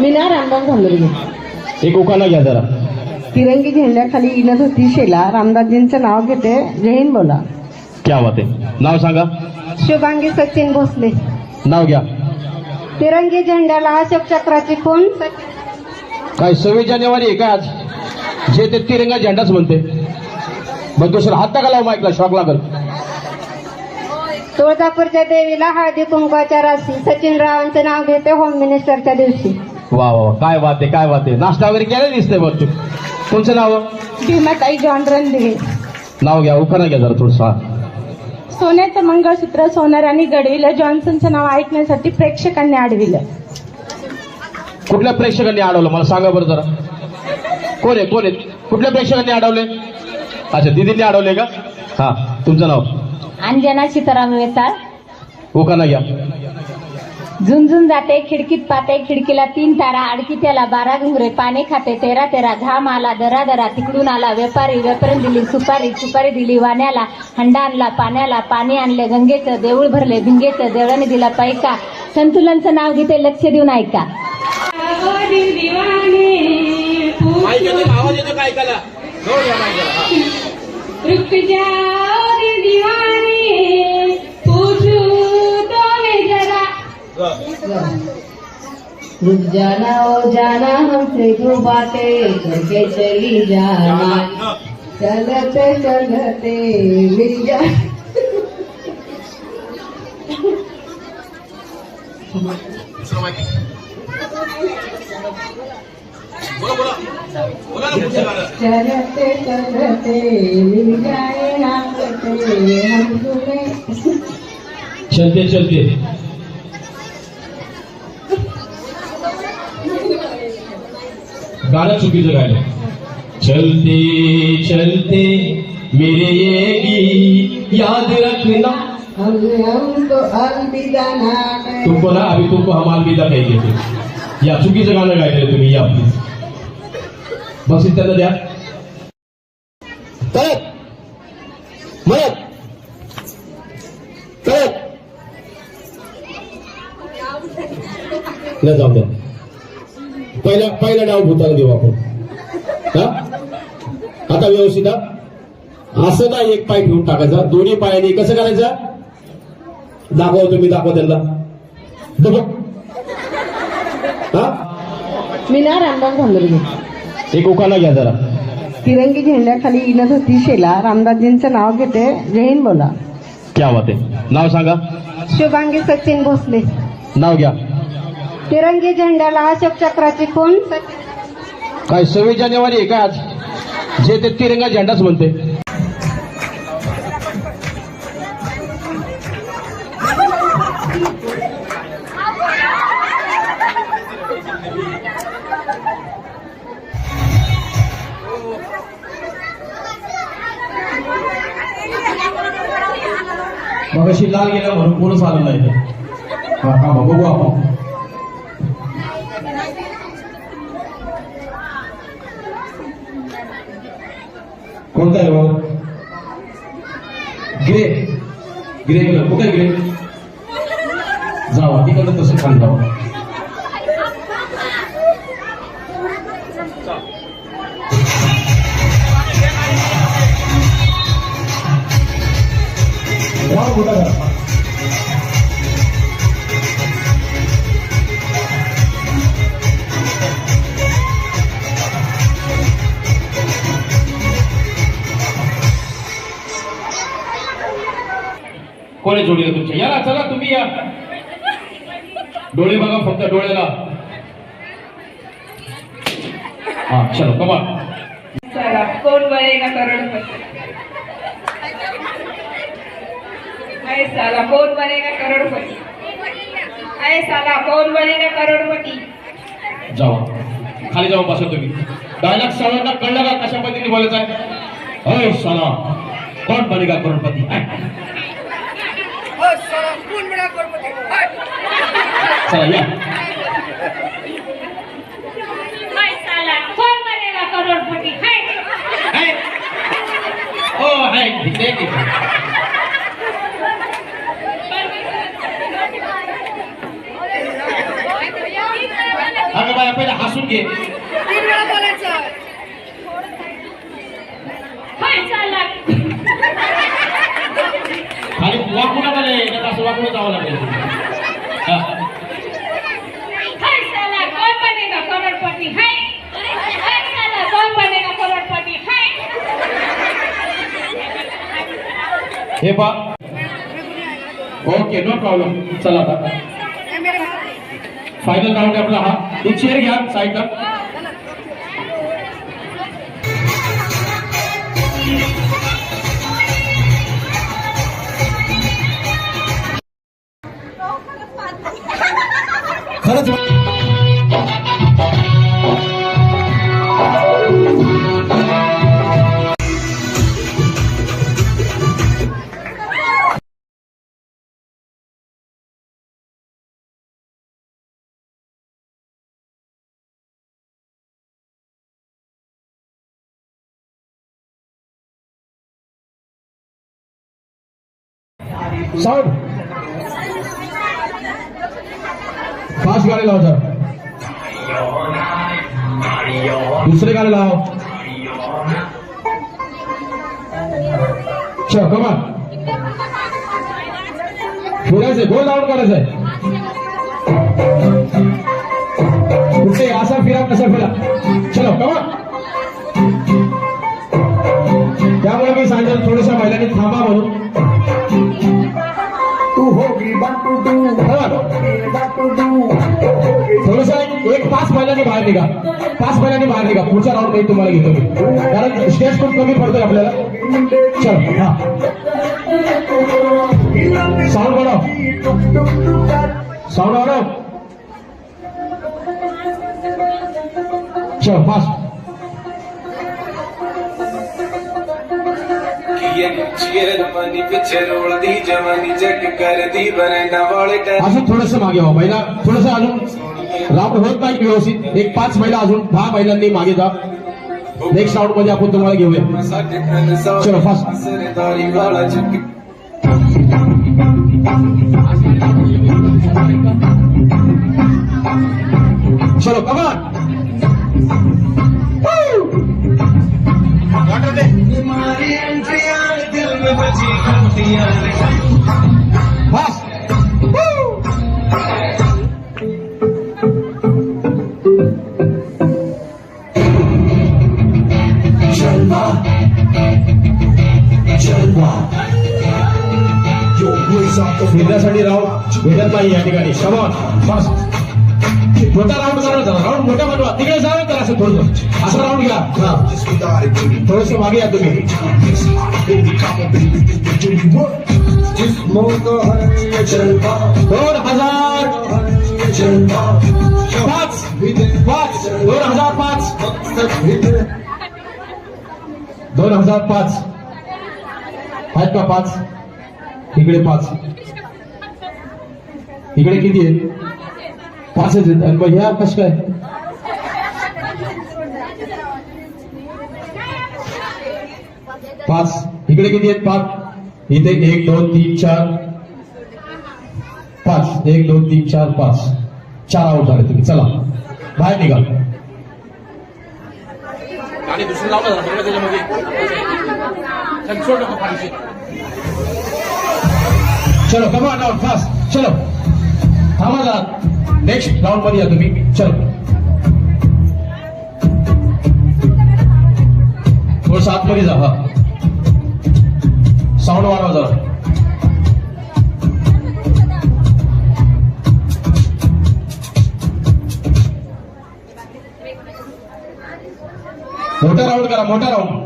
मीना रामदास भांदुर्गे एक उखाणा घ्या जरा. तिरंगी झेंड्याखाली इनत होती शेला. रामदासजींचं नाव घेते. जय हिंद बोला. क्या बात आहे. नाव सांगा. शुभांगी सचिन भोसले. नाव घ्या. तिरंगी झेंड्याला अशोक चक्राची खून काय सव्वीस जानेवारी आहे का आज? जे ते तिरंगा झेंडाच म्हणते. मग दुसरा हात टाका लाव माईकला शॉक लागल तुळजापूरच्या देवीला हळदी कुंकवाच्या राशी सचिन रावांचे नाव घेते होम मिनिस्टरच्या दिवशी वा वा वा. काय आहे काय आहे? नाश्ता वगैरे केला दिसतंय बघ तू. तुमचं नाव? भीमाताई जॉन रणदिवे नाव घ्या उखाणा घ्या जरा थोडसा. सोन्याचं मंगळसूत्र सोनाराने घडविलं जॉन्सनचं नाव ऐकण्यासाठी प्रेक्षकांनी अडविलं कुठल्या प्रेक्षकांनी अडवलं मला सांगा बरं जरा. कोण आहे कोण आहे? कुठल्या प्रेक्षकांनी अडवले अच्छा दिदींनी अडवले का? हा तुमचं नाव? अंजना सीताराम वेताळ उखाणा घ्या. झुंझुन जाते खिडकीत पाते खिडकीला तीन तारा अडकी त्याला बारा घुंगरे पाने खाते तेरा तेरा घाम आला दरा दरा तिकडून आला व्यापारी व्यापारी दिली सुपारी सुपारी दिली वाण्याला हंडा आणला पाण्याला पाणी आणले गंगेचं देऊळ भरले भिंगेचं देवळाने दिला पैका संतुलनचं नाव घेते लक्ष देऊन ऐका. आवाज येतो रुक जाना ओ जाना हमसे जो बातें करके चली जाना। चलते चलते मिल जा। चलते चलते मिल जाए ना हम तुम्हें चलते चलते। गाणं चुकीचं गायलं चलते चलते, मेरे ये गीत याद रखना। कहे तुमको ना, अभी तुमको हम अलविदा कहेंगे ते. या चुकीचं गाणं गायलेलं तुम्ही, या प्लीज़ बक्षीस त्यांना द्या परत परत परत जाऊ द्या पहिला पहिला डाव भूताला देऊ आपण. हा? आता व्यवस्थित असं ना एक पाय ठेवून टाकायचा. दोन्ही पायाने कसं करायचं? दाखवा तुम्ही दाखवा त्यांना. हा? मीना रामदास भांदुर्गे एक उखाणा घ्या जरा. तिरंगी झेंड्याखाली इनत होती शेला रामदासजींचं नाव घेते. हिंद बोला. क्या आहे. नाव सांगा. शुभांगी सचिन भोसले. नाव घ्या. तिरंगी झेंड्याला अशोक चक्राची खून. काय सव्वीस जानेवारी आहे का आज? जे ते तिरंगा झेंडाच म्हणते. मग अशी लाल गेला म्हणून कोणच आलं नाही. का बघू आपण. कोणता आहे भाऊ? ग्रे ग्रे कलर कुठे ग्रे? जावा तिकडं तसं खाली जावा. जावा कुठं कोणी जोडीला तुमच्या या ना चला तुम्ही या. डोळे बघा फक्त डोळ्याला. हा चलो कमा कौन बनेगा करोड़पति अरे साला कौन बनेगा करोड़पति अरे साला कौन बनेगा करोड़पति जावा. खाली जाऊन बसा तुम्ही. डायलॉग सर्वांना कळलं का कशा पद्धतीने बोलायचं आहे? अय साला कोण बनेगा करोडपती चला. या कोण बनेगा करोडपती हाय. हो हाय इकडे, इकडे. अगं बाई हसून घे तीन वेळा बोलायचं हाय चालला खाली वाकून आलं नाही असं वाकून जावं लागेल हा. हाय साला कौन बनेगा करोड़पति हाय हाय साला कौन बनेगा करोड़पति हाय हे पा ओके नो प्रॉब्लेम चला आता. फायनल राऊंड आहे आपला हा. एक चेअर घ्या साईडला खरंच साऊंड फास्ट गाणे लाव जरा. दुसरे गाणे लाव. चल कमान फिरायचंय गोल लावून करायचंय कुठे असा फिरा कसा फिरा. चलो कमान त्यामुळे मी सांगेल थोड्याशा महिलांनी थांबा म्हणून. थोडसा एक पाच महिन्याने बाहेर निघा. पाच महिन्याने बाहेर निघा. पुढचा राऊंड काही तुम्हाला घेतो मी. कारण स्टेज खूप कमी पडतोय आपल्याला. चल हा. साऊंड वाढव साऊंड वाढव चल फास्ट असं थोडस मागे व्हा पहिला थोडस अजून राब होत नाही व्यवस्थित. एक पाच महिला अजून दहा महिलांनी मागे जा. नेक्स्ट राऊंडमध्ये आपण तुम्हाला घेऊया. चलो चलो कमान फास्ट फिरण्यासाठी राऊंड भेटत नाही या ठिकाणी. शमन मोठा राऊंड करा राऊंड मोठा बनवा. तिकडे जावे तर असं थोडं असं राऊंड घ्या. थोडस मागे या तुम्ही. दोन हजार पाच. पाच. दोन हजार पाच. दोन हजार पाच. आहेत का पाच? इकडे पाच. इकडे किती आहेत पाचच आहेत. आणि मग ह्या कस काय पाच. इकडे किती आहेत? पाच. इथे एक दोन तीन चार. पाच. एक दोन तीन चार पाच. चार आऊट झाले तुम्ही. चला. बाहेर निघा. आणि दुसरं लावलं त्याच्यामध्ये. चलो कम ऑन डाउन चलो फास्ट चलो. थांबा जरा. नेक्स्ट राऊंडमध्ये या तुम्ही. चलो. थोडस आतमध्ये जा हा. साऊंड वाढवा जरा. मोठा राऊंड करा मोठा राऊंड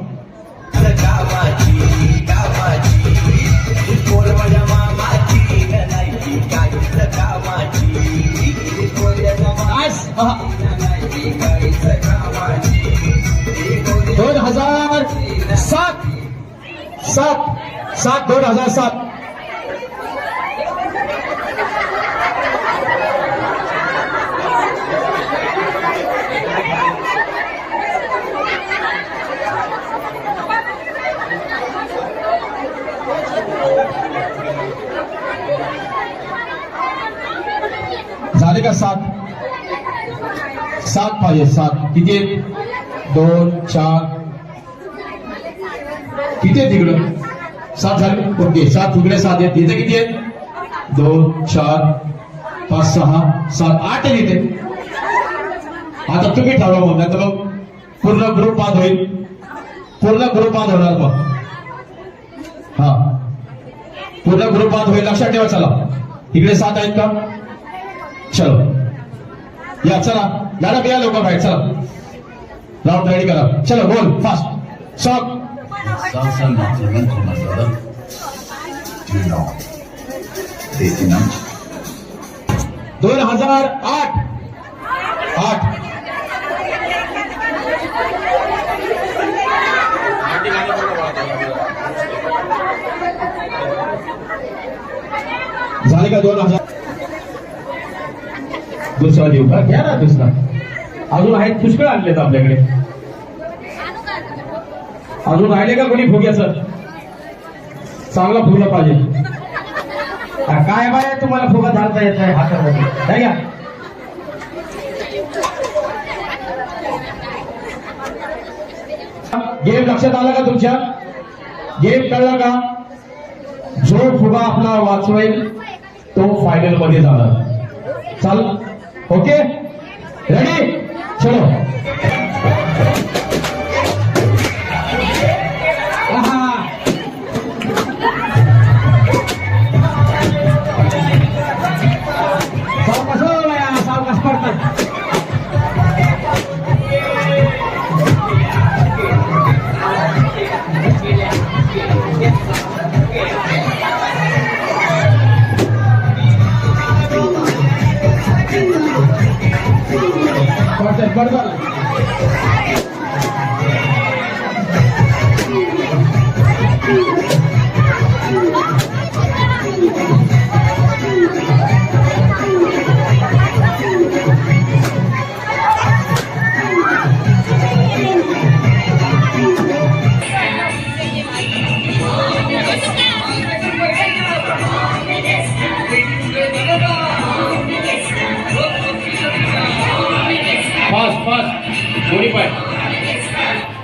दोन हजार सात सात सात दोन हजार सात. झाले सात किती आहेत दोन चार। किती आहेत तिकडं सात झाले? ओके सात तुकडे सात आहेत इथे किती आहेत दोन चार पाच सहा सात आठ आहेत इथे आता तुम्ही ठरवा मग नाही तर मग पूर्ण ग्रुप बाद होईल. पूर्ण ग्रुप बाद होणार मग हा। पूर्ण ग्रुप बाद होईल. लक्षात ठेवा चला. इकडे सात आहेत का? चलो. या चला. मॅडम या लोक बाहेर चला. राऊंड रेडी करा. चलो बोल फास्ट सॉक Salsa? दोन हजार आठ. आठ. झाले का दोन हजार दुसरा देऊ का? घ्या ना दुसरा. अजून आहेत पुष्कळ आणलेत आपल्याकडे. अजून राहिले का कोणी फुग्याचं? चांगला फुगला पाहिजे. काय बाय तुम्हाला फुगा धाडता येत नाही हातामध्ये. नाही का? गेम लक्षात आला का तुमच्या? गेम कळला का? जो फुगा आपला वाचवेल तो फायनलमध्ये जाणार. चाल. ओके रेडी चलो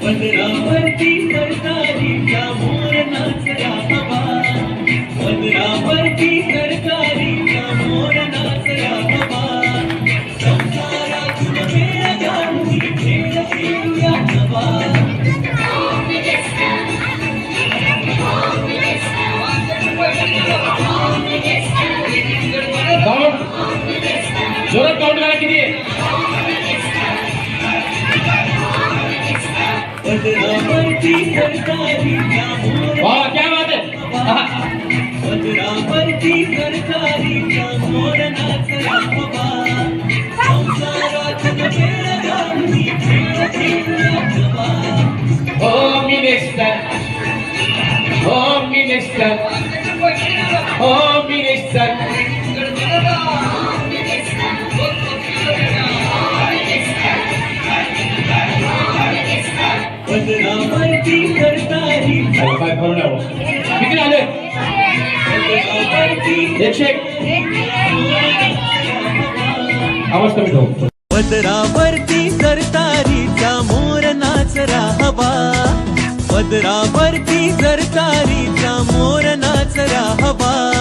पदरावरती सरकारीच्या मोर नाचल्या बाबा पदरावरती सरकारीच्या मोर नाचल्या बाबा संसारातून खेळ गाणी खेळ खेळूया बाबा जोरात काउंट करा किती पदरावरती सरकारीच्या मोर वा क्या बात आहे आहा. पदरावरती सरकारीच्या मोर नाचल्या खेळ home minister home minister home minister एकशे एक आवाज कमी नाच पदरावरती सरकारीचा मोर नाचरा हवा पदरावरती सरकारीचा मोर नाच हवा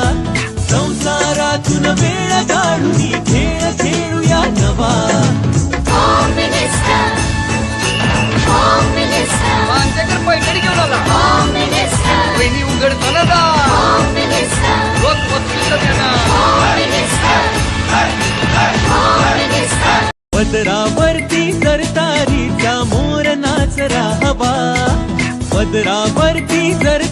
सरकारीचा